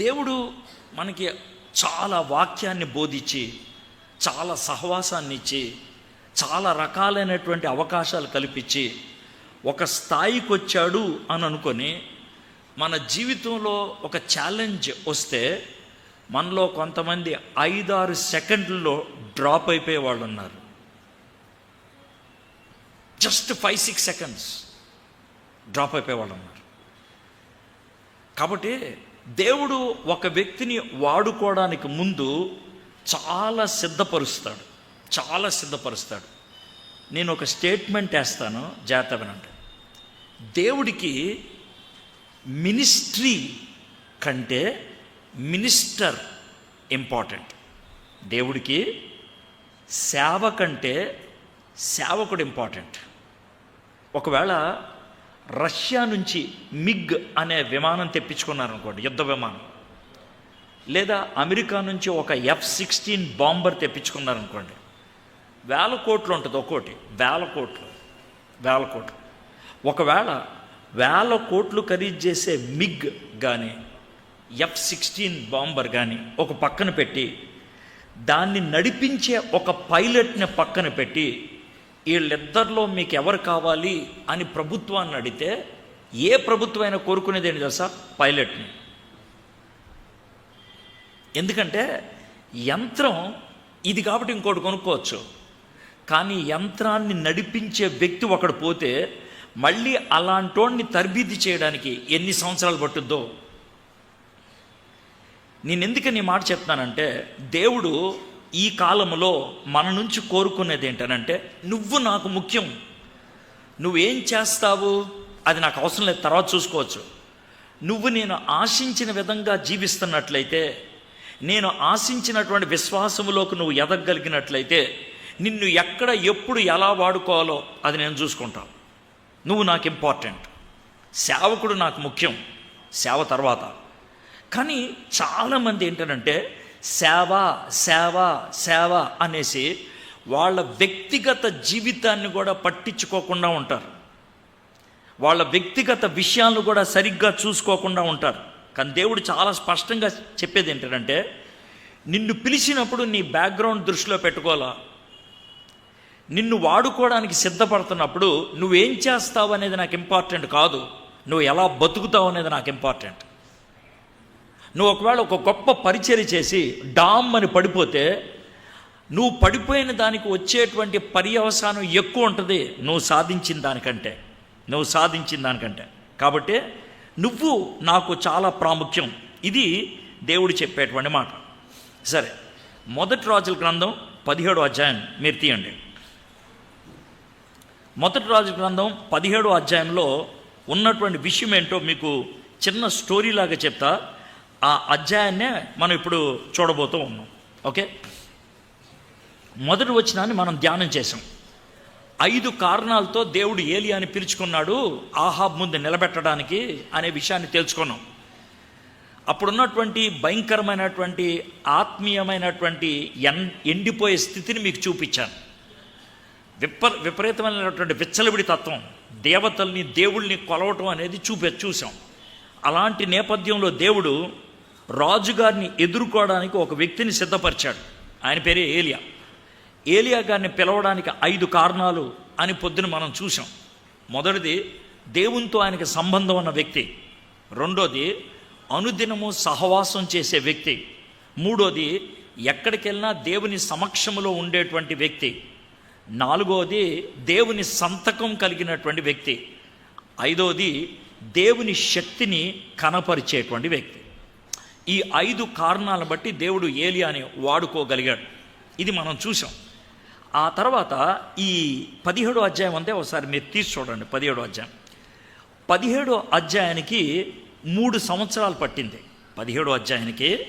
దేవుడు మనకి చాలా వాక్యాన్ని బోధించి చాలా సహవాసాన్ని ఇచ్చి చాలా రకాలైనటువంటి అవకాశాలు కల్పించి ఒక స్థాయికి వచ్చాడు అని అనుకొని మన జీవితంలో ఒక ఛాలెంజ్ వస్తే మనలో కొంతమంది ఐదారు సెకండ్లలో డ్రాప్ అయిపోయే వాళ్ళు ఉన్నారు just five six seconds drop అయిపోయే వాళ్ళు ఉన్నారు కాబట్టి దేవుడు ఒక వ్యక్తిని వాడుకోవడానికి ముందు చాలా సిద్ధపరుస్తాడు. చాలా సిద్ధపరుస్తాడు. నేను ఒక స్టేట్మెంట్ వేస్తాను జాగ్రత్త వినండి దేవుడికి మినిస్ట్రీ కంటే మినిస్టర్ ఇంపార్టెంట్. దేవుడికి సేవ కంటే సేవకుడు ఇంపార్టెంట్. ఒకవేళ రష్యా నుంచి మిగ్ అనే విమానం తెప్పించుకున్నారనుకోండి యుద్ధ విమానం. లేదా అమెరికా నుంచి ఒక ఎఫ్ సిక్స్టీన్ బాంబర్ తెప్పించుకున్నారనుకోండి వేల కోట్లు ఉంటుంది ఒక్కోటి వేల కోట్లు వేల కోట్లు. ఒకవేళ వేల కోట్లు ఖరీదు చేసే మిగ్ కానీ ఎఫ్ సిక్స్టీన్ బాంబర్ కానీ ఒక పక్కన పెట్టి దాన్ని నడిపించే ఒక పైలట్ని పక్కన పెట్టి వీళ్ళిద్దరిలో మీకు ఎవరు కావాలి అని ప్రభుత్వాన్ని అడిగితే ఏ ప్రభుత్వం అయినా కోరుకునేది ఏంటి తెలుసా? పైలట్ని. ఎందుకంటే యంత్రం ఇది కాబట్టి ఇంకోటి కొనుక్కోవచ్చు. కానీ యంత్రాన్ని నడిపించే వ్యక్తి ఒకడు పోతే మళ్ళీ అలాంటోడిని తరబీది చేయడానికి ఎన్ని సంవత్సరాలు పట్టుద్దో? నేను ఎందుకని మాట చెప్తానంటే దేవుడు ఈ కాలంలో మన నుంచి కోరుకునేది ఏంటనంటే నువ్వు నాకు ముఖ్యం. నువ్వేం చేస్తావు? అది నాకు అవసరం లేదు. తర్వాత చూసుకోవచ్చు. నువ్వు నేను ఆశించిన విధంగా జీవిస్తున్నట్లయితే నేను ఆశించినటువంటి విశ్వాసములోకి నువ్వు ఎదగలిగినట్లయితే నిన్ను ఎక్కడ ఎప్పుడు ఎలా వాడుకోవాలో అది నేను చూసుకుంటాను. నువ్వు నాకు ఇంపార్టెంట్. సేవకుడు నాకు ముఖ్యం. సేవ తర్వాత. కానీ చాలామంది ఏంటంటే సేవ సేవ సేవ అనేసి వాళ్ళ వ్యక్తిగత జీవితాన్ని కూడా పట్టించుకోకుండా ఉంటారు. వాళ్ళ వ్యక్తిగత విషయాలను కూడా సరిగ్గా చూసుకోకుండా ఉంటారు. కానీ దేవుడు చాలా స్పష్టంగా చెప్పేది ఏంటంటే నిన్ను పిలిచినప్పుడు నీ బ్యాక్గ్రౌండ్ దృష్టిలో పెట్టుకోవాలా? నిన్ను వాడుకోవడానికి సిద్ధపడుతున్నప్పుడు నువ్వేం చేస్తావు అనేది నాకు ఇంపార్టెంట్ కాదు. నువ్వు ఎలా బతుకుతావు అనేది నాకు ఇంపార్టెంట్. నువ్వు ఒకవేళ ఒక గొప్ప పరిచర్య చేసి డామ్ అని పడిపోతే నువ్వు పడిపోయిన దానికి వచ్చేటువంటి పర్యవసానం ఎక్కువ ఉంటుంది నువ్వు సాధించిన దానికంటే. నువ్వు సాధించిన దానికంటే. కాబట్టి నువ్వు నాకు చాలా ప్రాముఖ్యం. ఇది దేవుడు చెప్పేటువంటి మాట. సరే మొదటి రాజుల గ్రంథం పదిహేడు అధ్యాయం. మీరు తీయండి. మొదటి రాజు గ్రంథం పదిహేడు అధ్యాయంలో ఉన్నటువంటి విషయం ఏంటో మీకు చిన్న స్టోరీ లాగా చెప్తా. ఆ అధ్యాయాన్నే మనం ఇప్పుడు చూడబోతూ ఉన్నాం. ఓకే? మొదటి వచ్చినాన్ని మనం ధ్యానం చేసాం ఐదు కారణాలతో దేవుడు ఏలియాని పిలుచుకున్నాడు ఆహాబ్ ముందు నిలబెట్టడానికి అనే విషయాన్ని తెలుసుకున్నాం. అప్పుడున్నటువంటి భయంకరమైనటువంటి ఆత్మీయమైనటువంటి ఎన్ ఎండిపోయే స్థితిని మీకు చూపించాను. విప విపరీతమైనటువంటి విచ్చలవిడి తత్వం దేవతల్ని దేవుళ్ళని కొలవటం అనేది చూపే చూసాం అలాంటి నేపథ్యంలో దేవుడు రాజుగారిని ఎదుర్కోవడానికి ఒక వ్యక్తిని సిద్ధపరిచాడు. ఆయన పేరే ఏలియా. ఏలియా గారిని పిలవడానికి ఐదు కారణాలు అని పొద్దున మనం చూసాం మొదటిది దేవునితో ఆయనకి సంబంధం ఉన్న వ్యక్తి. రెండోది అనుదినము సహవాసం చేసే వ్యక్తి. మూడోది ఎక్కడికి వెళ్ళినా దేవుని సమక్షంలో ఉండేటువంటి వ్యక్తి. నాలుగోది దేవుని సంతకం కలిగినటువంటి వ్యక్తి. ఐదోది దేవుని శక్తిని కనపరిచేటువంటి వ్యక్తి. ఈ ఐదు కారణాలను బట్టి దేవుడు ఏలియాని వాడుకోగలిగాడు. ఇది మనం చూసాం ఆ తర్వాత ఈ పదిహేడో అధ్యాయం అంతే ఒకసారి మీరు తీసి చూడండి పదిహేడో అధ్యాయం. పదిహేడో అధ్యాయానికి మూడు సంవత్సరాలు పట్టింది. పదిహేడో అధ్యాయానికి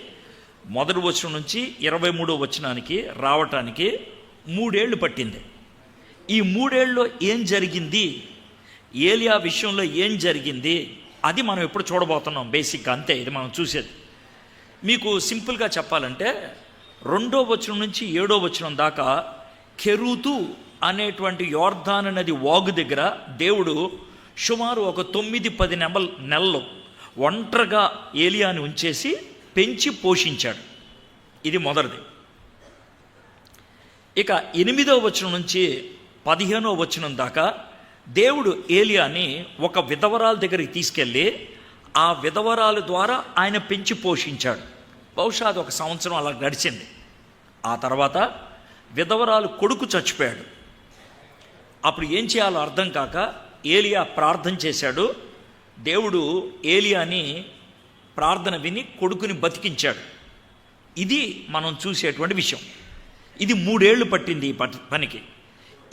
మొదటి వచనం నుంచి ఇరవై మూడో వచనానికి రావటానికి మూడేళ్ళు పట్టింది. ఈ మూడేళ్ళలో ఏం జరిగింది? ఏలియా విషయంలో ఏం జరిగింది? అది మనం ఎప్పుడు చూడబోతున్నాం. బేసిక్గా అంతే ఇది మనం చూసేది. మీకు సింపుల్గా చెప్పాలంటే రెండో వచనం నుంచి ఏడో వచనం దాకా కెరూతు అనేటువంటి యోర్ధాన్ నది వాగు దగ్గర దేవుడు సుమారు ఒక తొమ్మిది పది నెమల్ నెలలు ఒంటరిగా ఏలియాని ఉంచేసి పెంచి పోషించాడు. ఇది మొదటిది. ఇక ఎనిమిదో వచనం నుంచి పదిహేనో వచనం దాకా దేవుడు ఏలియాని ఒక విధవరాల దగ్గరికి తీసుకెళ్ళి ఆ విధవరాల ద్వారా ఆయన పెంచి పోషించాడు. బహుశా అది ఒక సంవత్సరం అలా గడిచింది. ఆ తర్వాత విధవరాలు కొడుకు చచ్చిపోయాడు. అప్పుడు ఏం చేయాలో అర్థం కాక ఏలియా ప్రార్థన చేశాడు. దేవుడు ఏలియాని ప్రార్థన విని కొడుకుని బతికించాడు. ఇది మనం చూసేటువంటి విషయం. ఇది మూడేళ్ళు పట్టింది ఈ పనికి.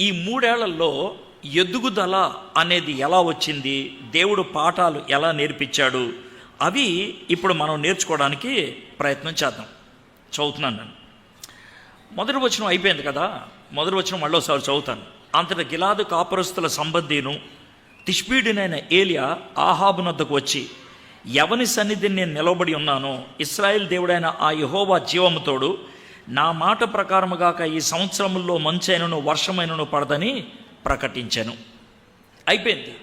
ఈ మూడేళ్ళలో ఎదుగుదల అనేది ఎలా వచ్చింది? దేవుడు పాఠాలు ఎలా నేర్పించాడు? అవి ఇప్పుడు మనం నేర్చుకోవడానికి ప్రయత్నం చేద్దాం. చదువుతున్నాను నేను. మొదటి వచనం అయిపోయింది కదా? మొదటి వచనం మళ్ళీ చదువుతాను. అంతట గిలాదు కాపురస్తుల సంబంధీను తిష్పీడినైన ఏలియా ఆహాబునద్దకు వచ్చి ఎవని సన్నిధిని నేను నిలబడి ఉన్నానో ఇస్రాయేల్ దేవుడైన ఆ యహోవా జీవముతోడు నా మాట ప్రకారముగాక ఈ సంవత్సరముల్లో మంచైనను వర్షమైనను పడదని ప్రకటించాను. అయిపోయింది.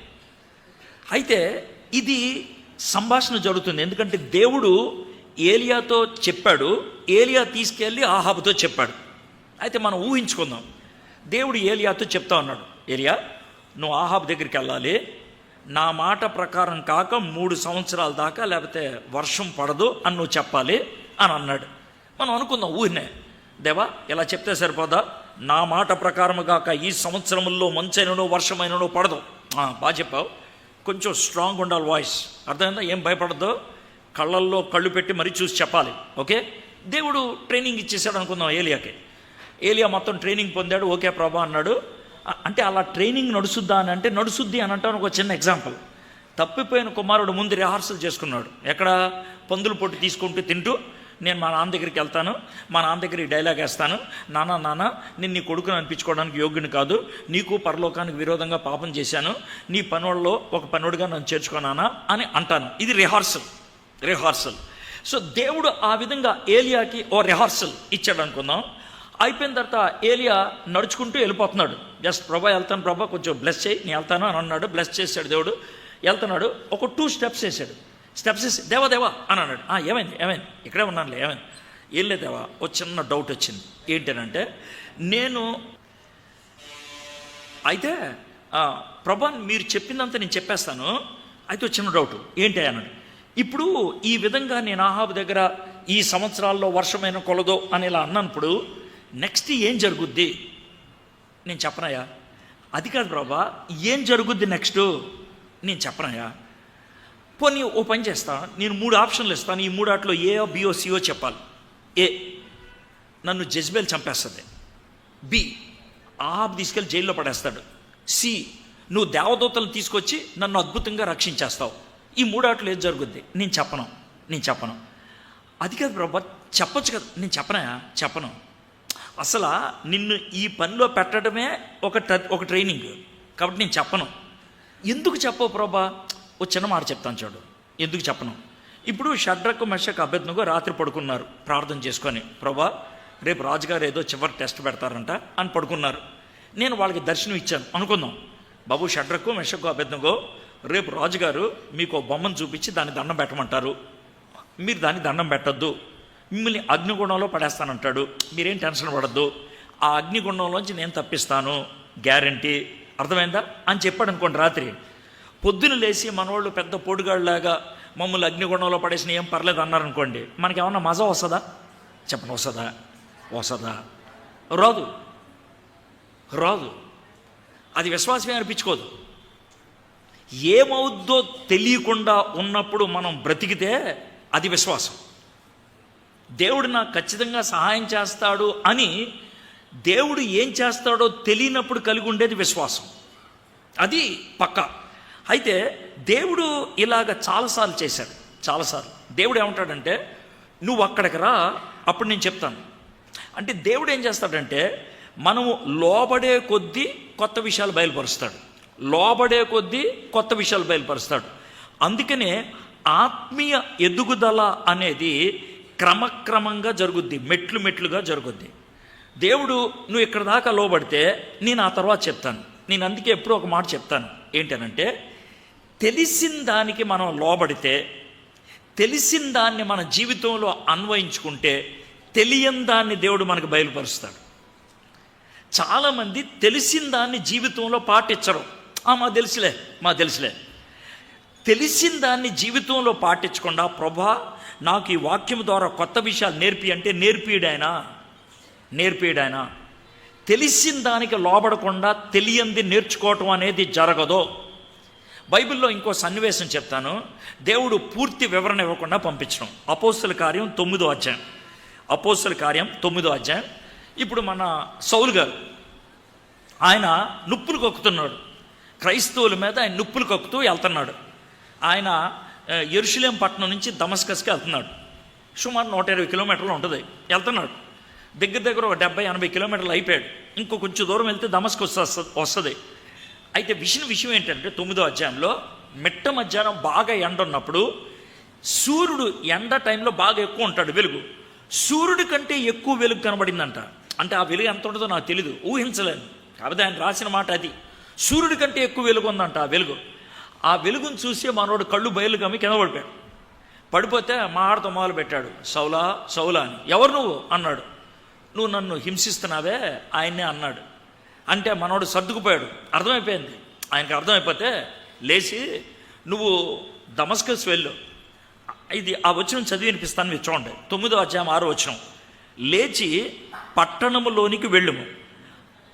అయితే ఇది సంభాషణ జరుగుతుంది. ఎందుకంటే దేవుడు ఏలియాతో చెప్పాడు. ఏలియా తీసుకెళ్ళి ఆహాబుతో చెప్పాడు. అయితే మనం ఊహించుకుందాం. దేవుడు ఏలియాతో చెప్తా ఉన్నాడు. ఏలియా నువ్వు ఆహాబ్ దగ్గరికి వెళ్ళాలి. నా మాట ప్రకారం కాక మూడు సంవత్సరాల దాకా లేకపోతే వర్షం పడదు అని నువ్వు చెప్పాలి అని అన్నాడు. మనం అనుకుందాం ఊహినే. దేవా ఇలా చెప్తే సరిపోదా? నా మాట ప్రకారము కాక ఈ సంవత్సరంలో మంచైనను వర్షమైనను పడదు. బాగా చెప్పావు. కొంచెం స్ట్రాంగ్ ఉండాలి వాయిస్ అర్థమైందా? ఏం భయపడద్దు. కళ్ళల్లో కళ్ళు పెట్టి మరీ చూసి చెప్పాలి. ఓకే? దేవుడు ట్రైనింగ్ ఇచ్చేసాడు అనుకుందాం ఏలియాకి. ఏలియా మొత్తం ట్రైనింగ్ పొందాడు. ఓకే ప్రభా అన్నాడు. అంటే అలా ట్రైనింగ్ నడుసుద్దా అని అంటే నడుసుద్ది అని అంటాను ఒక చిన్న ఎగ్జాంపుల్ తప్పిపోయిన కుమారుడు ముందు రిహార్సల్ చేసుకున్నాడు. ఎక్కడ? పందులు పొట్టి తీసుకుంటూ తింటూ నేను మా నాన్న దగ్గరికి వెళ్తాను మా నాన్న దగ్గర ఈ డైలాగ్ వేస్తాను. నాన్న నాన్న నేను నీ కొడుకుని అనిపించుకోవడానికి యోగ్యుని కాదు. నీకు పరలోకానికి విరోధంగా పాపం చేశాను. నీ పనుల్లో ఒక పనోడుగా నన్ను చేర్చుకున్నానా అని అంటాను. ఇది రిహార్సల్ రిహార్సల్ సో దేవుడు ఆ విధంగా ఏలియాకి ఓ రిహార్సల్ ఇచ్చాడు అనుకుందాం. అయిపోయిన తర్వాత ఏలియా నడుచుకుంటూ వెళ్ళిపోతున్నాడు. జస్ట్ ప్రభా వెళ్తాను ప్రభా కొంచెం బ్లెస్ చేయి. నేను వెళ్తాను అని అన్నాడు. బ్లెస్ చేశాడు దేవుడు. వెళ్తున్నాడు. ఒక టూ స్టెప్స్ వేసాడు స్టెప్స్ దేవా దేవా అని అన్నాడు. ఏమైంది ఏమైంది? ఇక్కడే ఉన్నానులే ఏమైంది? ఏం లేదేవా ఒక చిన్న డౌట్ వచ్చింది. ఏంటనంటే నేను అయితే ప్రభా మీరు చెప్పిందంతా నేను చెప్పేస్తాను. అయితే చిన్న డౌట్. ఏంటి? అన్నాడు. ఇప్పుడు ఈ విధంగా నేను ఆహాబు దగ్గర ఈ సంవత్సరాల్లో వర్షమైన కొలదో అని ఇలా అన్నప్పుడు నెక్స్ట్ ఏం జరుగుద్ది? నేను చెప్పనయ్యా? అది కాదు ప్రభా ఏం జరుగుద్ది నెక్స్ట్? నేను చెప్పనయ్యా పోనీ ఓ పని చేస్తా నేను మూడు ఆప్షన్లు ఇస్తాను ఈ మూడు ఆటలో ఏ బిఓ సిఓ చెప్పాలి. ఏ నన్ను జజ్బేల్ చంపేస్తుంది. బి ఆబ్ తీసుకెళ్ళి జైల్లో పడేస్తాడు. సి నువ్వు దేవదూతలను తీసుకొచ్చి నన్ను అద్భుతంగా రక్షించేస్తావు. ఈ మూడాట్లు ఏది జరుగుద్ది? నేను చెప్పను. నేను చెప్పను. అది కాదు ప్రభా చెప్పొచ్చు కదా. నేను చెప్పనా? చెప్పను. అసలు నిన్ను ఈ పనిలో పెట్టడమే ఒక ట- ఒక ట్రైనింగ్. కాబట్టి నేను చెప్పను. ఎందుకు చెప్పవు ప్రభా? ఓ చిన్న మాట చెప్తాను చూడు. ఎందుకు చెప్పను? ఇప్పుడు షడ్రకు మెషక్ అభ్యర్థనకు రాత్రి పడుకున్నారు. ప్రార్థన చేసుకొని ప్రభా రేపు రాజుగారు ఏదో చివరి టెస్ట్ పెడతారంట అని పడుకున్నారు. నేను వాళ్ళకి దర్శనం ఇచ్చాను. అనుకుందాం. బాబు షడ్రకు మెషకు అభ్యర్థనగో రేపు రాజుగారు మీకు ఓ బొమ్మను చూపించి దాన్ని దండం పెట్టమంటారు. మీరు దాన్ని దండం పెట్టొద్దు. మిమ్మల్ని అగ్నిగుండంలో పడేస్తానంటాడు. మీరేం టెన్షన్ పడద్దు. ఆ అగ్నిగుండంలోంచి నేను తప్పిస్తాను. గ్యారంటీ. అర్థమైందా? అని చెప్పాడు అనుకోండి రాత్రి. పొద్దున లేచి మనవాళ్ళు పెద్ద పొడుగాళ్ళలాగా మమ్మల్ని అగ్నిగుండంలో పడేసిన ఏం పర్లేదు అన్నారనుకోండి మనకి ఏమన్నా మజా వస్తుందా? చెప్పను వస్తుందా? వస్తుందా? రాదు. రాదు. అది విశ్వాసమే అనిపించుకోదు. ఏమవుద్దో తెలియకుండా ఉన్నప్పుడు మనం బ్రతికితే అది విశ్వాసం. దేవుడు నాకు ఖచ్చితంగా సహాయం చేస్తాడు అని దేవుడు ఏం చేస్తాడో తెలియనప్పుడు కలిగి ఉండేది విశ్వాసం. అది పక్కా. అయితే దేవుడు ఇలాగ చాలాసార్లు చేశాడు. చాలాసార్లు. దేవుడు ఏమంటాడంటే నువ్వు అక్కడికి రా అప్పుడు నేను చెప్తాను. అంటే దేవుడు ఏం చేస్తాడంటే మనము లోబడే కొద్దీ కొత్త విషయాలు బయలుపరుస్తాడు. లోబడే కొద్దీ కొత్త విషయాలు బయలుపరుస్తాడు. అందుకనే ఆత్మీయ ఎదుగుదల అనేది క్రమక్రమంగా జరుగుద్ది. మెట్లు మెట్లుగా జరుగుద్ది. దేవుడు నువ్వు ఇక్కడ దాకా లోబడితే నేను ఆ తర్వాత చెప్తాను. నేను అందుకే ఎప్పుడూ ఒక మాట చెప్తాను. ఏంటనంటే తెలిసిన దానికి మనం లోబడితే తెలిసిన దాన్ని మన జీవితంలో అన్వయించుకుంటే తెలియని దాన్ని దేవుడు మనకు బయలుపరుస్తాడు. చాలామంది తెలిసిన దాన్ని జీవితంలో పాటించరు. మా తెలుసులే మా తెలుసులే. తెలిసిన దాన్ని జీవితంలో పాటించకుండా ప్రభా నాకు ఈ వాక్యం ద్వారా కొత్త విషయాలు నేర్పి అంటే నేర్పిడాయన నేర్పిడాయన తెలిసిన దానికి లోబడకుండా తెలియంది నేర్చుకోవటం అనేది జరగదు. బైబిల్లో ఇంకో సన్నివేశం చెప్తాను. దేవుడు పూర్తి వివరణ ఇవ్వకుండా పంపించడం. అపోస్తుల కార్యం తొమ్మిదో అధ్యాయం. అపోస్తుల కార్యం తొమ్మిదో అధ్యాయం. ఇప్పుడు మన సౌలు గారు ఆయన నుప్పులు కొక్కుతున్నాడు. క్రైస్తవుల మీద ఆయన నుప్పులు కొక్కుతూ వెళ్తున్నాడు. ఆయన ఎరుషులేం పట్టణం నుంచి దమస్కస్కి వెళ్తున్నాడు. సుమారు నూట ఇరవై కిలోమీటర్లు ఉంటుంది. వెళ్తున్నాడు. దగ్గర దగ్గర ఒక డెబ్బై ఎనభై కిలోమీటర్లు అయిపోయాడు. ఇంకో కొంచెం దూరం వెళ్తే దమస్కస్ వస్తుంది వస్తుంది. అయితే విషయం విషయం ఏంటంటే తొమ్మిదో అధ్యాయంలో మిట్ట మధ్యాహ్నం బాగా ఎండ ఉన్నప్పుడు సూర్యుడు ఎండ టైంలో బాగా ఎక్కువ ఉంటాడు వెలుగు. సూర్యుడి కంటే ఎక్కువ వెలుగు కనబడిందంట. అంటే ఆ వెలుగు ఎంత ఉంటుందో నాకు తెలియదు ఊహించలేను. కాబట్టి ఆయన రాసిన మాట అది. సూర్యుడి కంటే ఎక్కువ వెలుగు ఉందంట ఆ వెలుగు. ఆ వెలుగును చూసి మనోడు కళ్ళు బయలు కమ్మి కింద పడిపోయాడు. పడిపోతే మా ఆడతో మొదలు పెట్టాడు. సౌలా సౌలా అని. ఎవరు నువ్వు? అన్నాడు. నువ్వు నన్ను హింసిస్తున్నావే? ఆయన్నే అన్నాడు. అంటే మనోడు సర్దుకుపోయాడు. అర్థమైపోయింది? ఆయనకి అర్థమైపోతే లేచి నువ్వు దమస్కస్ వెళ్ళు. ఇది ఆ వచనం చదివి వినిపిస్తాను మీరు చూడండి. తొమ్మిదో అధ్యాయం ఆరో వచనం. లేచి పట్టణములోనికి వెళ్ళుము.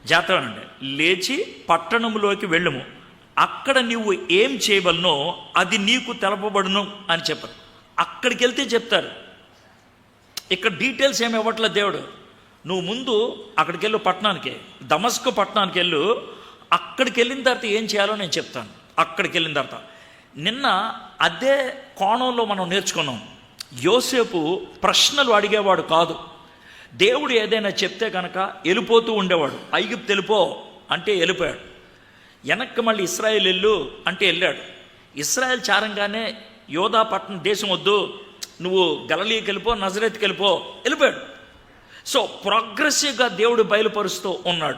జాతరనండి లేచి పట్టణములోకి వెళ్ళుము. అక్కడ నీవు ఏం చేయవలనో అది నీకు తెలపబడును అని చెప్పరు. అక్కడికి వెళ్తే చెప్తారు. ఇక్కడ డీటెయిల్స్ ఏమి ఇవ్వట్లేదు దేవుడు. నువ్వు ముందు అక్కడికి వెళ్ళు పట్టణానికి దమస్కు పట్టణానికి వెళ్ళు అక్కడికి వెళ్ళిన తర్వాత ఏం చేయాలో నేను చెప్తాను. అక్కడికి వెళ్ళిన తర్వాత. నిన్న అదే కోణంలో మనం నేర్చుకున్నాం. యోసేపు ప్రశ్నలు అడిగేవాడు కాదు. దేవుడు ఏదైనా చెప్తే కనుక వెళ్ళిపోతూ ఉండేవాడు. ఐగుప్తు వెళ్ళిపో అంటే వెళ్ళిపోయాడు. వెనక్కి మళ్ళీ ఇస్రాయేల్ వెళ్ళు అంటే వెళ్ళాడు. ఇస్రాయేల్ చారంగానే యోధాపట్నం దేశం వద్దు. నువ్వు గలలీకి వెళ్ళిపో నజరేత్కి వెళ్ళిపో వెళ్ళిపోయాడు. సో ప్రోగ్రెసివ్గా దేవుడు బయలుపరుస్తూ ఉన్నాడు.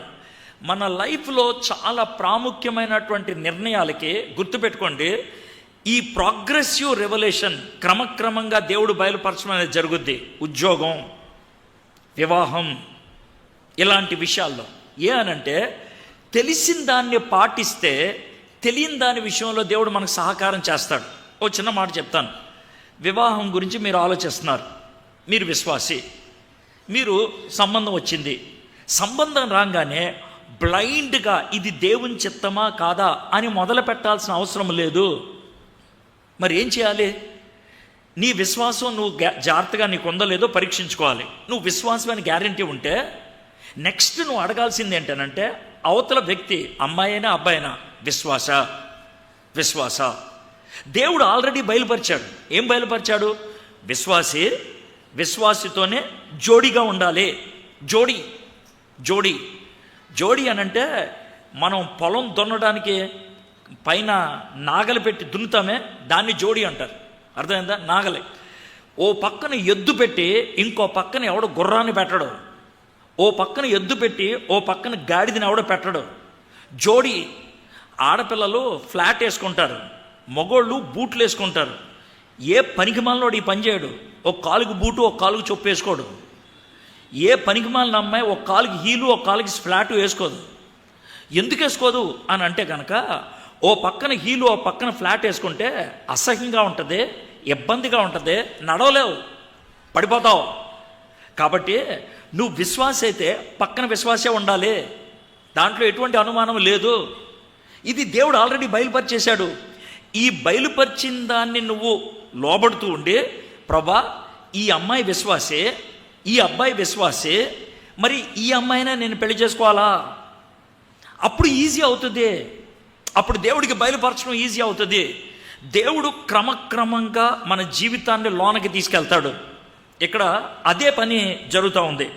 మన లైఫ్లో చాలా ప్రాముఖ్యమైనటువంటి నిర్ణయాలకి గుర్తుపెట్టుకోండి. ఈ ప్రోగ్రెసివ్ రెవల్యూషన్ క్రమక్రమంగా దేవుడు బయలుపరచడం అనేది జరుగుద్ది. ఉద్యోగం వివాహం ఇలాంటి విషయాల్లో. ఏ అనంటే తెలిసిన దాన్ని పాటిస్తే తెలియని దాని విషయంలో దేవుడు మనకు సహకారం చేస్తాడు. ఓ చిన్న మాట చెప్తాను. వివాహం గురించి మీరు ఆలోచిస్తున్నారు. మీరు విశ్వాసి. మీరు సంబంధం వచ్చింది. సంబంధం రాగానే బ్లైండ్గా ఇది దేవుని చిత్తమా కాదా అని మొదలు పెట్టాల్సిన అవసరం లేదు. మరి ఏం చేయాలి? నీ విశ్వాసం నువ్వు జాగ్రత్తగా నీకు ఉందో లేదో పరీక్షించుకోవాలి. నువ్వు విశ్వాసం అని గ్యారంటీ ఉంటే నెక్స్ట్ నువ్వు అడగాల్సింది ఏంటనంటే అవతల వ్యక్తి అమ్మాయినా అబ్బాయినా విశ్వాస విశ్వాస. దేవుడు ఆల్రెడీ బయలుపరిచాడు. ఏం బయలుపరిచాడు? విశ్వాసి విశ్వాసితోనే జోడిగా ఉండాలి. జోడి జోడి. జోడి అనంటే మనం పొలం దున్నడానికి పైన నాగలి పెట్టి దున్నుతామే దాన్ని జోడి అంటారు. అర్థమైందా? నాగలి. ఓ పక్కన ఎద్దు పెట్టి ఇంకో పక్కన ఎవడో గుర్రాన్ని పెట్టడు. ఓ పక్కన ఎద్దు పెట్టి ఓ పక్కన గాడిదని ఎవడో పెట్టడు. జోడి ఆడపిల్లలు ఫ్లాట్ వేసుకుంటారు. మగోళ్ళు బూట్లు వేసుకుంటారు. ఏ పనికిమాలనోడు ఈ పని చేయడు. ఒక కాలుకు బూటు ఒక కాలుకు చొప్పు వేసుకోడు. ఏ పనికి మాలిన అమ్మాయి ఒక కాలుకి హీలు ఒక కాలుకి ఫ్లాట్ వేసుకోదు. ఎందుకు వేసుకోదు? అని అంటే కనుక ఓ పక్కన హీలు ఓ పక్కన ఫ్లాట్ వేసుకుంటే అసహ్యంగా ఉంటుంది ఇబ్బందిగా ఉంటుంది నడవలేవు పడిపోతావు. కాబట్టి నువ్వు విశ్వాస అయితే పక్కన విశ్వాసే ఉండాలి. దాంట్లో ఎటువంటి అనుమానం లేదు. ఇది దేవుడు ఆల్రెడీ బయలుపరిచేశాడు. ఈ బయలుపరిచిన దాన్ని నువ్వు లోబడుతూ ఉండి ప్రభా ఈ అమ్మాయి విశ్వాసే ఈ అబ్బాయి విశ్వాసే మరి ఈ అమ్మాయినా నేను పెళ్ళి చేసుకోవాలా? అప్పుడు ఈజీ అవుతుంది. అప్పుడు దేవుడికి బయలుపరచడం ఈజీ అవుతుంది. దేవుడు క్రమక్రమంగా మన జీవితాన్ని లోనకి తీసుకెళ్తాడు. ఇక్కడ అదే పని జరుగుతూ ఉంది.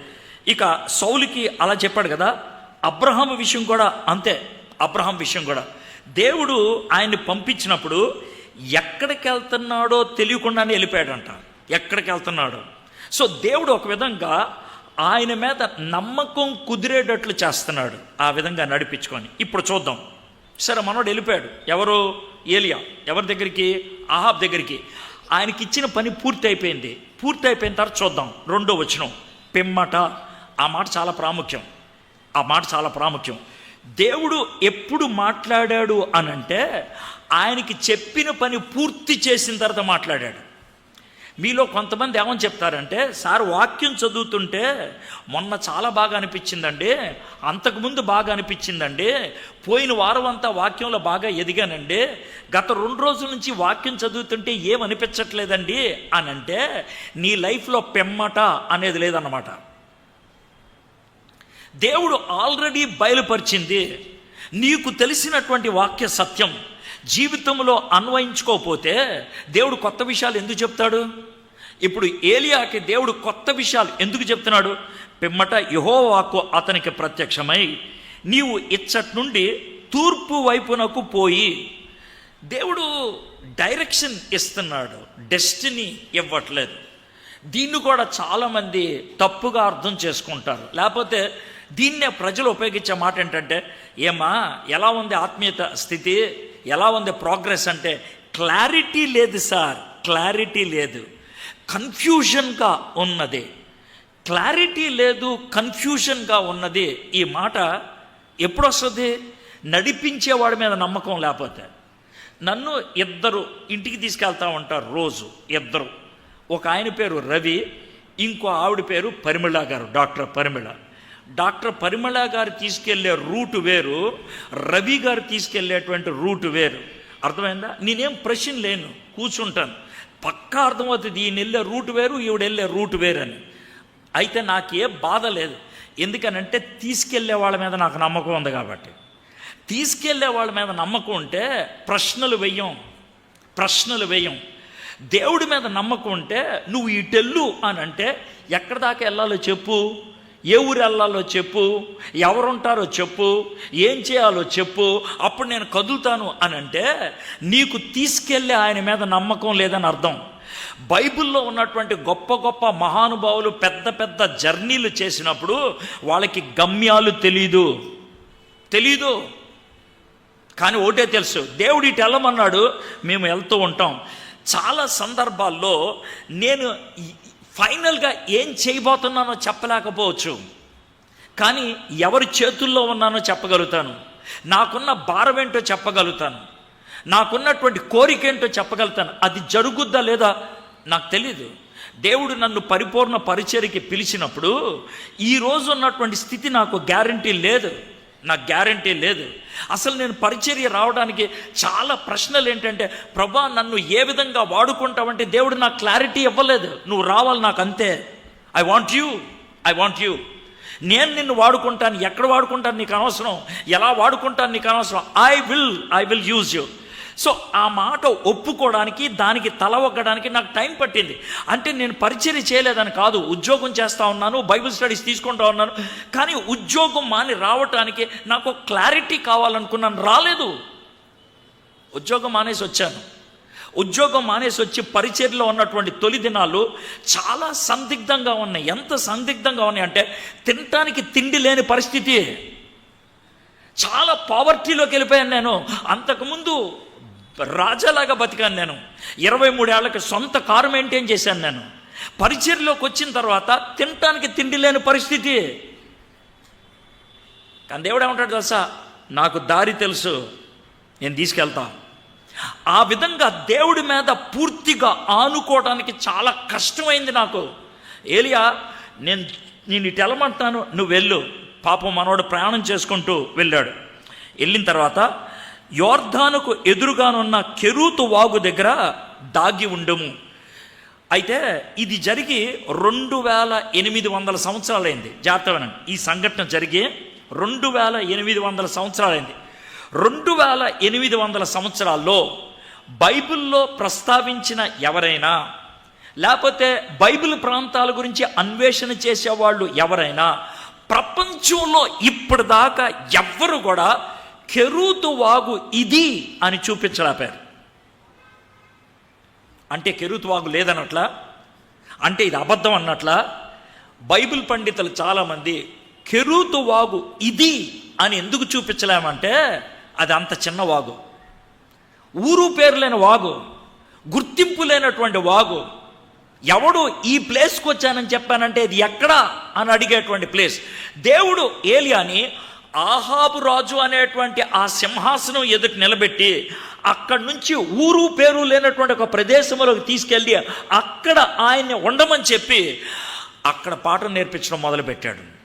ఇక సౌలుకి అలా చెప్పాడు కదా అబ్రహాం విషయం కూడా అంతే అబ్రహాం విషయం కూడా. దేవుడు ఆయన్ని పంపించినప్పుడు ఎక్కడికి వెళ్తున్నాడో తెలియకుండానే వెళ్ళిపోయాడంట. ఎక్కడికి వెళ్తున్నాడో సో దేవుడు ఒక విధంగా ఆయన మీద నమ్మకం కుదిరేటట్లు చేస్తున్నాడు ఆ విధంగా నడిపించుకొని. ఇప్పుడు చూద్దాం. సరే మనోడు వెళ్ళిపోయాడు. ఎవరు? ఏలియా. ఎవరి దగ్గరికి? ఆహాబ్ దగ్గరికి. ఆయనకి ఇచ్చిన పని పూర్తి అయిపోయింది. పూర్తి అయిపోయిన తర్వాత చూద్దాం. రెండో వచనం. పిమ్మట. ఆ మాట చాలా ప్రాముఖ్యం. ఆ మాట చాలా ప్రాముఖ్యం. దేవుడు ఎప్పుడు మాట్లాడాడు అనంటే ఆయనకి చెప్పిన పని పూర్తి చేసిన తర్వాత మాట్లాడాడు. మీలో కొంతమంది ఏమని చెప్తారంటే సార్ వాక్యం చదువుతుంటే మొన్న చాలా బాగా అనిపించిందండి అంతకుముందు బాగా అనిపించిందండి పోయిన వారం అంతా వాక్యంలో బాగా ఎదిగానండి గత రెండు రోజుల నుంచి వాక్యం చదువుతుంటే ఏమనిపించట్లేదండి అని అంటే నీ లైఫ్లో పెమ్మట అనేది లేదన్నమాట. దేవుడు ఆల్రెడీ బయలుపరిచింది నీకు తెలిసినటువంటి వాక్య సత్యం జీవితంలో అన్వయించుకోకపోతే దేవుడు కొత్త విషయాలు ఎందుకు చెప్తాడు? ఇప్పుడు ఏలియాకి దేవుడు కొత్త విషయాలు ఎందుకు చెప్తున్నాడు? పిమ్మట యహోవాకు అతనికి ప్రత్యక్షమై నీవు ఇచ్చటి నుండి తూర్పు వైపునకు పోయి దేవుడు డైరెక్షన్ ఇస్తున్నాడు డెస్టినీ ఇవ్వట్లేదు. దీన్ని కూడా చాలామంది తప్పుగా అర్థం చేసుకుంటారు. లేకపోతే దీన్నే ప్రజలు ఉపయోగించే మాట ఏంటంటే ఏమా ఎలా ఉంది ఆత్మీయత స్థితి? ఎలా ఉంది ప్రోగ్రెస్ అంటే క్లారిటీ లేదు సార్ క్లారిటీ లేదు. కన్ఫ్యూషన్గా ఉన్నది. క్లారిటీ లేదు కన్ఫ్యూషన్గా ఉన్నది. ఈ మాట ఎప్పుడు వస్తుంది నడిపించేవాడి మీద నమ్మకం లేకపోతే. నన్ను ఇద్దరు ఇంటికి తీసుకెళ్తా ఉంటారు రోజు ఇద్దరు. ఒక ఆయన పేరు రవి ఇంకో ఆవిడ పేరు పరిమళ గారు డాక్టర్ పరిమళ. డాక్టర్ పరిమళ గారు తీసుకెళ్ళే రూటు వేరు రవి గారు తీసుకెళ్ళేటువంటి రూట్ వేరు. అర్థమైందా? నేనేం ప్రశ్న లేను కూర్చుంటాను. పక్కా అర్థమవుతుంది ఈయన వెళ్ళే రూట్ వేరు ఈవిడ వెళ్ళే రూట్ వేరు అని అయితే నాకే బాధ లేదు. ఎందుకనంటే తీసుకెళ్ళే వాళ్ళ మీద నాకు నమ్మకం ఉంది కాబట్టి. తీసుకెళ్ళే వాళ్ళ మీద నమ్మకం ఉంటే ప్రశ్నలు వెయ్యం ప్రశ్నలు వెయ్యం దేవుడి మీద నమ్మకం ఉంటే నువ్వు ఇటెల్లు అని అంటే ఎక్కడి దాకా వెళ్ళాలో చెప్పు. ఏ ఊరు వెళ్ళాలో చెప్పు ఎవరుంటారో చెప్పు ఏం చేయాలో చెప్పు అప్పుడు నేను కదులుతాను అని అంటే నీకు తీసుకెళ్ళే ఆయన మీద నమ్మకం లేదని అర్థం. బైబిల్లో ఉన్నటువంటి గొప్ప గొప్ప మహానుభావులు పెద్ద పెద్ద జర్నీలు చేసినప్పుడు వాళ్ళకి గమ్యాలు తెలీదు. తెలీదు. కానీ ఒకటే తెలుసు దేవుడి ఇటు వెళ్ళమన్నాడు మేము వెళ్తూ ఉంటాం. చాలా సందర్భాల్లో నేను ఫైనల్గా ఏం చేయబోతున్నానో చెప్పలేకపోవచ్చు. కానీ ఎవరి చేతుల్లో ఉన్నానో చెప్పగలుగుతాను. నాకున్న భారం ఏంటో చెప్పగలుగుతాను. నాకున్నటువంటి కోరిక ఏంటో చెప్పగలుగుతాను. అది జరుగుద్దా లేదా నాకు తెలీదు. దేవుడు నన్ను పరిపూర్ణ పరిచయకి పిలిచినప్పుడు ఈ రోజు ఉన్నటువంటి స్థితి నాకు గ్యారంటీ లేదు. నాకు గ్యారంటీ లేదు. అసలు నేను పరిచర్య రావడానికి చాలా ప్రశ్నలు ఏంటంటే ప్రభా నన్ను ఏ విధంగా వాడుకుంటావంటే దేవుడు నాకు క్లారిటీ ఇవ్వలేదు. నువ్వు రావాలి నాకు అంతే. I want you I want you నేను నిన్ను వాడుకుంటాను. ఎక్కడ వాడుకుంటాను నీకు అనవసరం? ఎలా వాడుకుంటాను నీకు అనవసరం? I will I will use you so ఆ మాట ఒప్పుకోవడానికి దానికి తల ఒగ్గడానికి నాకు టైం పట్టింది. అంటే నేను పరిచయం చేయలేదని కాదు ఉద్యోగం చేస్తూ ఉన్నాను బైబిల్ స్టడీస్ తీసుకుంటా ఉన్నాను కానీ ఉద్యోగం మాని రావటానికి నాకు క్లారిటీ కావాలనుకున్నాను. రాలేదు. ఉద్యోగం మానేసి వచ్చాను. ఉద్యోగం మానేసి వచ్చి పరిచర్లో ఉన్నటువంటి తొలి దినాలు చాలా సందిగ్ధంగా ఉన్నాయి. ఎంత సందిగ్ధంగా ఉన్నాయి అంటే తినటానికి తిండి లేని పరిస్థితి. చాలా పావర్టీలోకి వెళ్ళిపోయాను నేను. అంతకుముందు రాజాలాగా బతికాను నేను. ఇరవై మూడేళ్ళకి సొంత కారు మెయింటైన్ చేశాను నేను. పరిచర్లోకి వచ్చిన తర్వాత తినటానికి తిండి లేని పరిస్థితి. కానీ దేవుడు ఏమంటాడు తెలుసా? నాకు దారి తెలుసు. నేను తీసుకెళ్తా. ఆ విధంగా దేవుడి మీద పూర్తిగా ఆనుకోవడానికి చాలా కష్టమైంది నాకు. ఏలియా నేను నేను ఇటు వెళ్ళమంటాను నువ్వు వెళ్ళు. పాపం మనోడు ప్రయాణం చేసుకుంటూ వెళ్ళాడు. వెళ్ళిన తర్వాత యోర్ధానుకు ఎదురుగానున్న కెరూతు వాగు దగ్గర దాగి ఉండము. అయితే ఇది జరిగి రెండు వేల ఎనిమిది వందల సంవత్సరాలైంది. జాగ్రత్త ఈ సంఘటన జరిగి రెండు వేల ఎనిమిది వందల సంవత్సరాలైంది. రెండు వేల ఎనిమిది వందల సంవత్సరాల్లో బైబిల్లో ప్రస్తావించిన ఎవరైనా లేకపోతే బైబిల్ ప్రాంతాల గురించి అన్వేషణ చేసేవాళ్ళు ఎవరైనా ప్రపంచంలో ఇప్పటిదాకా ఎవ్వరు కూడా కెరూతు వాగు ఇది అని చూపించలేపారు అంటే కెరూతు వాగు లేదన్నట్లా? అంటే ఇది అబద్ధం అన్నట్లా? బైబిల్ పండితులు చాలామంది కెరూతు వాగు ఇది అని ఎందుకు చూపించలేమంటే అది అంత చిన్న వాగు. ఊరు పేరు లేని వాగు గుర్తింపు లేనటువంటి వాగు. ఎవడు ఈ ప్లేస్కి వచ్చానని చెప్పానంటే ఇది ఎక్కడా అని అడిగేటువంటి ప్లేస్. దేవుడు ఏలియాని ఆహాబు రాజు అనేటువంటి ఆ సింహాసనం ఎదుటి నిలబెట్టి అక్కడి నుంచి ఊరు పేరు లేనటువంటి ఒక ప్రదేశంలోకి తీసుకెళ్ళి అక్కడ ఆయన్ని ఉండమని చెప్పి అక్కడ పాఠం నేర్పించడం మొదలుపెట్టాడు.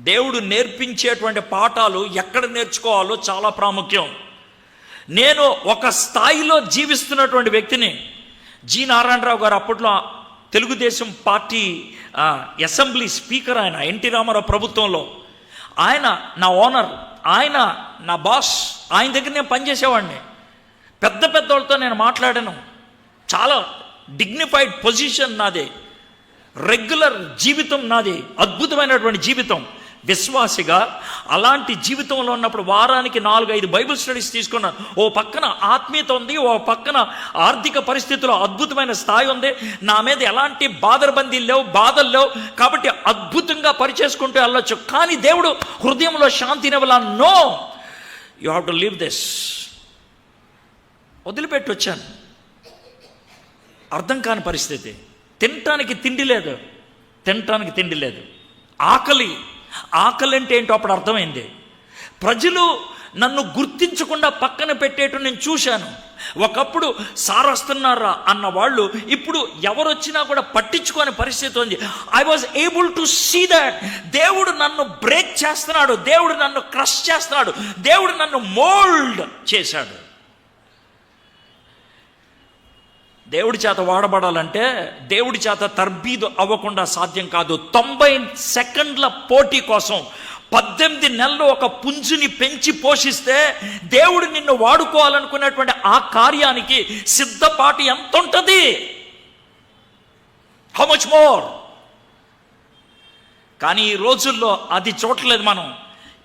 దేవుడు నేర్పించేటువంటి పాఠాలు ఎక్కడ నేర్చుకోవాలో చాలా ప్రాముఖ్యం. నేను ఒక స్థాయిలో జీవిస్తున్నటువంటి వ్యక్తిని జి నారాయణరావు గారు అప్పట్లో తెలుగుదేశం పార్టీ అసెంబ్లీ స్పీకర్ ఆయన ఎన్టీ రామారావు ప్రభుత్వంలో ఆయన నా ఓనర్ ఆయన నా బాస్ ఆయన దగ్గర నేను పనిచేసేవాడిని. పెద్ద పెద్దోళ్ళతో నేను మాట్లాడాను. చాలా డిగ్నిఫైడ్ పొజిషన్ నాది. రెగ్యులర్ జీవితం నాది. అద్భుతమైనటువంటి జీవితం. విశ్వాసిగా అలాంటి జీవితంలో ఉన్నప్పుడు వారానికి నాలుగు ఐదు బైబిల్ స్టడీస్ తీసుకున్నాను ఓ పక్కన ఆత్మీయత ఉంది ఓ పక్కన ఆర్థిక పరిస్థితుల్లో అద్భుతమైన స్థాయి ఉంది. నా మీద ఎలాంటి బాధరబందీలు లేవు బాధలు లేవు. కాబట్టి అద్భుతంగా పరిచేసుకుంటూ వెళ్ళొచ్చు. కానీ దేవుడు హృదయంలో శాంతినివ్వాల no! You have to leave this. వదిలిపెట్టి వచ్చాను. అర్థం కాని పరిస్థితి. తినటానికి తిండి లేదు. తినటానికి తిండి లేదు. ఆకలి ఆకలి అంటే ఏంటో అప్పుడు అర్థమైంది. ప్రజలు నన్ను గుర్తించకుండా పక్కన పెట్టేట్టు నేను చూశాను. ఒకప్పుడు సార్ వస్తున్నారా అన్న వాళ్ళు ఇప్పుడు ఎవరు వచ్చినా కూడా పట్టించుకోని పరిస్థితి ఉంది. I was able to see that దేవుడు నన్ను బ్రేక్ చేస్తున్నాడు. దేవుడు నన్ను క్రష్ చేస్తున్నాడు. దేవుడు నన్ను మోల్డ్ చేశాడు. దేవుడి చేత వాడబడాలంటే దేవుడి చేత తర్బీదు అవ్వకుండా సాధ్యం కాదు. తొంభై సెకండ్ల పోటీ కోసం పద్దెనిమిది నెలలు ఒక పుంజుని పెంచి పోషిస్తే దేవుడు నిన్ను వాడుకోవాలనుకునేటువంటి ఆ కార్యానికి సిద్ధపాటు ఎంత ఉంటుంది? హౌ మచ్ మోర్ కానీ ఈ రోజుల్లో అది చూడలేదు మనం.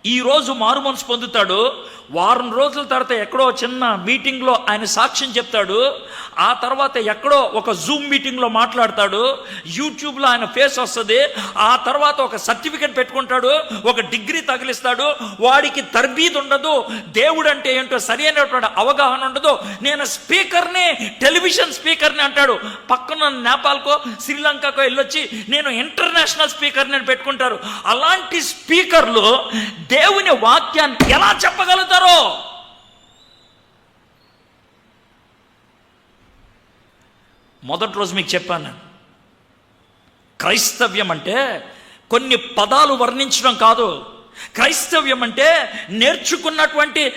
ఈ రోజు మారు మనసు పొందుతాడు. వారం రోజుల తర్వాత ఎక్కడో చిన్న మీటింగ్లో ఆయన సాక్ష్యం చెప్తాడు. ఆ తర్వాత ఎక్కడో ఒక జూమ్ మీటింగ్లో మాట్లాడతాడు. యూట్యూబ్లో ఆయన ఫేస్ వస్తుంది. ఆ తర్వాత ఒక సర్టిఫికెట్ పెట్టుకుంటాడు. ఒక డిగ్రీ తగిలిస్తాడు. వాడికి తర్బీద్ ఉండదు. దేవుడు అంటే ఏంటో సరైనటువంటి అవగాహన ఉండదు. నేను స్పీకర్ని టెలివిజన్ స్పీకర్ని అంటాడు. పక్కన నేపాల్కో శ్రీలంకకో వెళ్ళొచ్చి నేను ఇంటర్నేషనల్ స్పీకర్ని అని పెట్టుకుంటారు. అలాంటి స్పీకర్లు దేవుని వాక్యాన్ని ఎలా చెప్పగలుగుతారు? మొదటి రోజు మీకు చెప్పాను క్రైస్తవ్యం అంటే కొన్ని పదాలు వర్ణించడం కాదు. క్రైస్తవ్యం అంటే నేర్చుకున్నటువంటి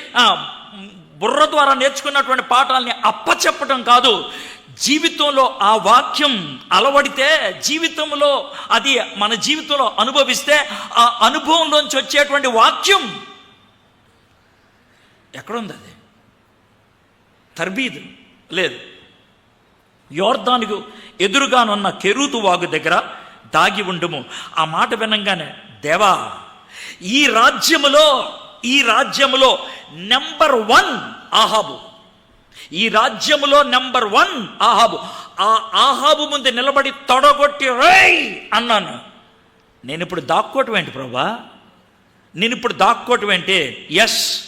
బుర్ర ద్వారా నేర్చుకున్నటువంటి పాఠాలని అప్పచెప్పడం కాదు. జీవితంలో ఆ వాక్యం అలవడితే జీవితంలో అది మన జీవితంలో అనుభవిస్తే ఆ అనుభవంలోంచి వచ్చేటువంటి వాక్యం ఎక్కడుంది అది? తర్బీదు. లేదు. యోర్దానికి ఎదురుగానున్న కెరూతు వాగు దగ్గర దాగి ఉండుము. ఆ మాట వినంగానే దేవా ఈ రాజ్యములో ఈ రాజ్యములో నెంబర్ వన్ ఆహాబు. ఈ రాజ్యములో నెంబర్ వన్ ఆహాబు. ఆ ఆహాబు ముందు నిలబడి తొడగొట్టి రై అన్నాను. నేను ఇప్పుడు దాక్కోవటం ఏంటి ప్రభా? నేను ఇప్పుడు దాక్కోవటం ఏంటి? ఎస్.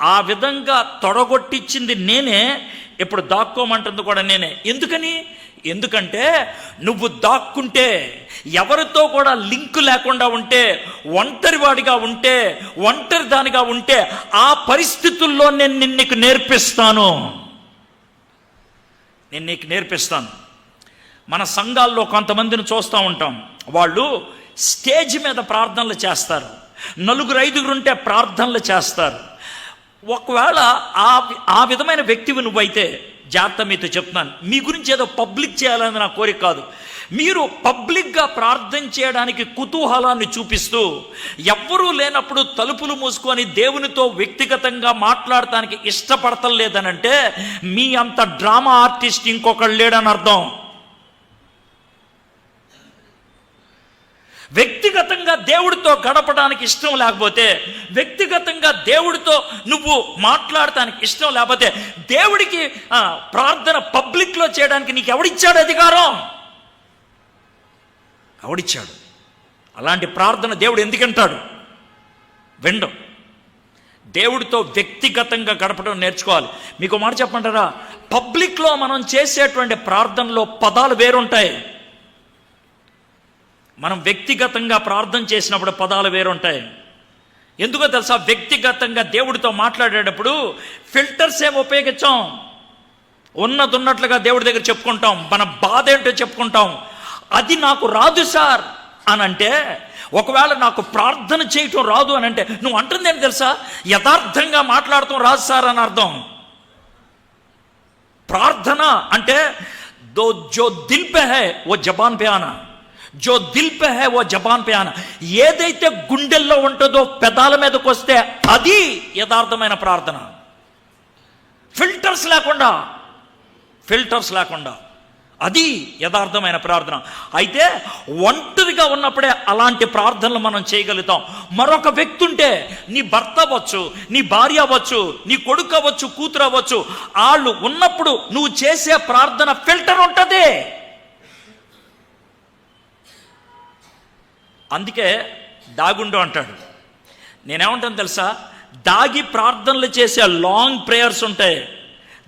ఆ విధంగా తొడగొట్టించింది నేనే ఇప్పుడు దాక్కోమంటుంది కూడా నేనే. ఎందుకని? ఎందుకంటే నువ్వు దాక్కుంటే ఎవరితో కూడా లింక్ లేకుండా ఉంటే ఒంటరివాడిగా ఉంటే ఒంటరి దానిగా ఉంటే ఆ పరిస్థితుల్లో నేను నిన్ను నేర్పిస్తాను. నేను నీకు నేర్పిస్తాను. మన సంఘాల్లో కొంతమందిని చూస్తూ ఉంటాం. వాళ్ళు స్టేజ్ మీద ప్రార్థనలు చేస్తారు. నలుగురు ఐదుగురు ఉంటే ప్రార్థనలు చేస్తారు. ఒకవేళ ఆ ఆ విధమైన వ్యక్తివి నువ్వైతే జాగ్రత్త మీతో చెప్తున్నాను. మీ గురించి ఏదో పబ్లిక్ చేయాలని నా కోరిక కాదు. మీరు పబ్లిక్గా ప్రార్థన చేయడానికి కుతూహలాన్ని చూపిస్తూ ఎవ్వరూ లేనప్పుడు తలుపులు మూసుకొని దేవునితో వ్యక్తిగతంగా మాట్లాడటానికి ఇష్టపడతలేదనంటే మీ అంత డ్రామా ఆర్టిస్ట్ ఇంకొకళ్ళు లేడని అర్థం. వ్యక్తిగతంగా దేవుడితో గడపడానికి ఇష్టం లేకపోతే వ్యక్తిగతంగా దేవుడితో నువ్వు మాట్లాడటానికి ఇష్టం లేకపోతే దేవుడికి ప్రార్థన పబ్లిక్లో చేయడానికి నీకు ఎవడిచ్చాడు అధికారం? ఎవడిచ్చాడు? అలాంటి ప్రార్థన దేవుడు ఎందుకంటాడు? వినడం దేవుడితో వ్యక్తిగతంగా గడపడం నేర్చుకోవాలి. మీకు మాట చెప్పంటారా పబ్లిక్లో మనం చేసేటువంటి ప్రార్థనలో పదాలు వేరుంటాయి. మనం వ్యక్తిగతంగా ప్రార్థన చేసినప్పుడు పదాలు వేరుంటాయి. ఎందుకో తెలుసా? వ్యక్తిగతంగా దేవుడితో మాట్లాడేటప్పుడు ఫిల్టర్స్ ఏమి ఉపయోగించాం? ఉన్నది ఉన్నట్లుగా దేవుడి దగ్గర చెప్పుకుంటాం. మన బాధ ఏంటో చెప్పుకుంటాం. అది నాకు రాదు సార్ అని అంటే ఒకవేళ నాకు ప్రార్థన చేయటం రాదు అని అంటే నువ్వు అంటుందేంటి తెలుసా? యథార్థంగా మాట్లాడటం రాదు సార్ అని అర్థం. ప్రార్థన అంటే దో జో దిల్ పే హై ఓ జబాన్ పే ఆనా. జో దిల్ పే హై ఓ జబాన్ పే ఆనా. ఏదైతే గుండెల్లో ఉంటుందో పెదాల మీదకి వస్తే అది యథార్థమైన ప్రార్థన. ఫిల్టర్స్ లేకుండా ఫిల్టర్స్ లేకుండా అది యథార్థమైన ప్రార్థన. అయితే ఒంటరిగా ఉన్నప్పుడే అలాంటి ప్రార్థనలు మనం చేయగలుగుతాం. మరొక వ్యక్తి ఉంటే నీ భర్త అవ్వచ్చు నీ భార్య అవ్వచ్చు నీ కొడుకు అవ్వచ్చు కూతురు అవ్వచ్చు వాళ్ళు ఉన్నప్పుడు నువ్వు చేసే ప్రార్థన ఫిల్టర్ ఉంటుంది. అందుకే దాగుండు అంటాడు. నేనేమంటాను తెలుసా? దాగి ప్రార్థనలు చేసే లాంగ్ ప్రేయర్స్ ఉంటాయి.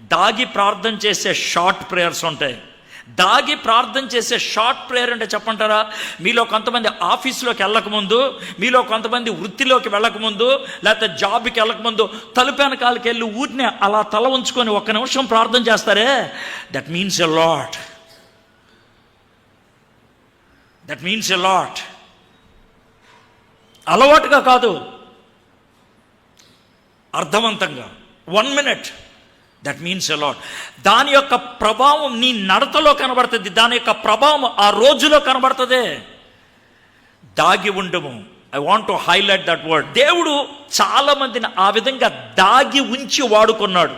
దాగి ప్రార్థన చేసే షార్ట్ ప్రేయర్స్ ఉంటాయి. దాగి ప్రార్థన చేసే షార్ట్ ప్రేయర్ అంటే చెప్పంటారా? మీలో కొంతమంది ఆఫీస్లోకి వెళ్ళకముందు మీలో కొంతమంది వృత్తిలోకి వెళ్ళకముందు లేకపోతే జాబ్కి వెళ్ళకముందు తలుపు కాలకి వెళ్ళి ఊరినే అలా తల ఉంచుకొని ఒక్క నిమిషం ప్రార్థన చేస్తారే? That means a lot that means a lot అలవాటుగా కాదు. అర్థవంతంగా. One minute that means a lot దాని యొక్క ప్రభావం నీ నడతలో కనబడుతుంది. దాని యొక్క ప్రభావం ఆ రోజులో కనబడుతుంది. దాగి ఉండము. I want to highlight that word దేవుడు చాలామందిని ఆ విధంగా దాగి ఉంచి వాడుకున్నాడు.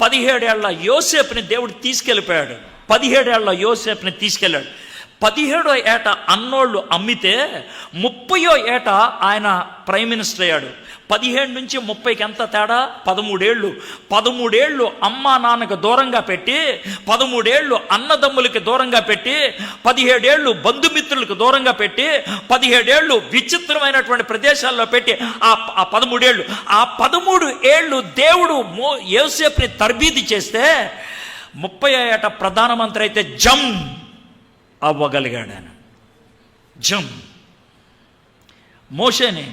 పదిహేడేళ్ళ యోసేపుని దేవుడు తీసుకెళ్ళిపోయాడు. పదిహేడేళ్ళ యోసేపుని తీసుకెళ్ళాడు. పదిహేడో ఏట అన్నోళ్ళు అమ్మితే ముప్పయో ఏట ఆయన ప్రైమ్ మినిస్టర్ అయ్యాడు. పదిహేడు నుంచి ముప్పైకి ఎంత తేడా? పదమూడేళ్ళు. పదమూడేళ్ళు అమ్మా నాన్నకు దూరంగా పెట్టి పదమూడేళ్ళు అన్నదమ్ములకి దూరంగా పెట్టి పదిహేడేళ్ళు బంధుమిత్రులకు దూరంగా పెట్టి పదిహేడేళ్ళు విచిత్రమైనటువంటి ప్రదేశాల్లో పెట్టి ఆ ఆ పదమూడేళ్ళు. ఆ పదమూడు ఏళ్ళు దేవుడు మో యోసేపుని తర్బీది చేస్తే ముప్పై ఏట ప్రధానమంత్రి అయితే జమ్. అవ్వగలిగాడు ఆయన జమ్ మోషేని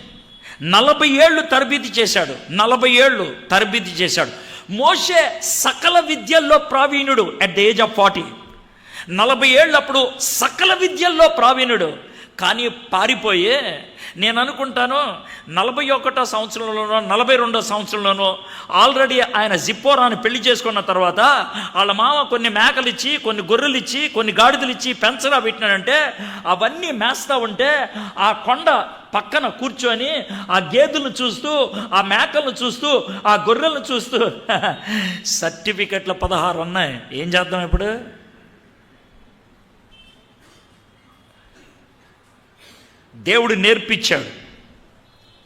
నలభై ఏళ్ళు తరబితి చేశాడు. నలభై ఏళ్ళు తరబితి చేశాడు. మోషే సకల విద్యల్లో ప్రావీణుడు at the age of forty నలభై ఏళ్ళప్పుడు సకల విద్యల్లో ప్రావీణుడు కానీ పారిపోయే నేను అనుకుంటాను నలభై ఒకటో సంవత్సరంలోనో నలభై రెండో సంవత్సరంలోనో ఆల్రెడీ ఆయన జిప్పోరాని పెళ్ళి చేసుకున్న తర్వాత వాళ్ళ మామ కొన్ని మేకలు ఇచ్చి కొన్ని గొర్రెలు ఇచ్చి కొన్ని గాడిదలు ఇచ్చి పెంచగా పెట్టినాడంటే అవన్నీ మేస్తా ఉంటే ఆ కొండ పక్కన కూర్చొని ఆ గేదెలను చూస్తూ ఆ మేకలను చూస్తూ ఆ గొర్రెలను చూస్తూ సర్టిఫికెట్లు పదహారు ఉన్నాయి ఏం చేద్దాం ఇప్పుడు? దేవుడు నేర్పించాడు.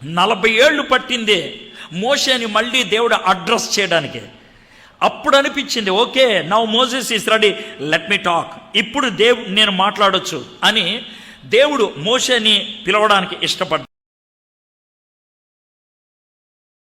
నలభై ఏళ్ళు పట్టింది మోషేని మళ్ళీ దేవుడు అడ్రస్ చేయడానికి. అప్పుడు అనిపించింది okay now Moses is ready let me talk. ఇప్పుడు దేవు నేను మాట్లాడొచ్చు అని దేవుడు మోషేని పిలవడానికి ఇష్టపడ్డాడు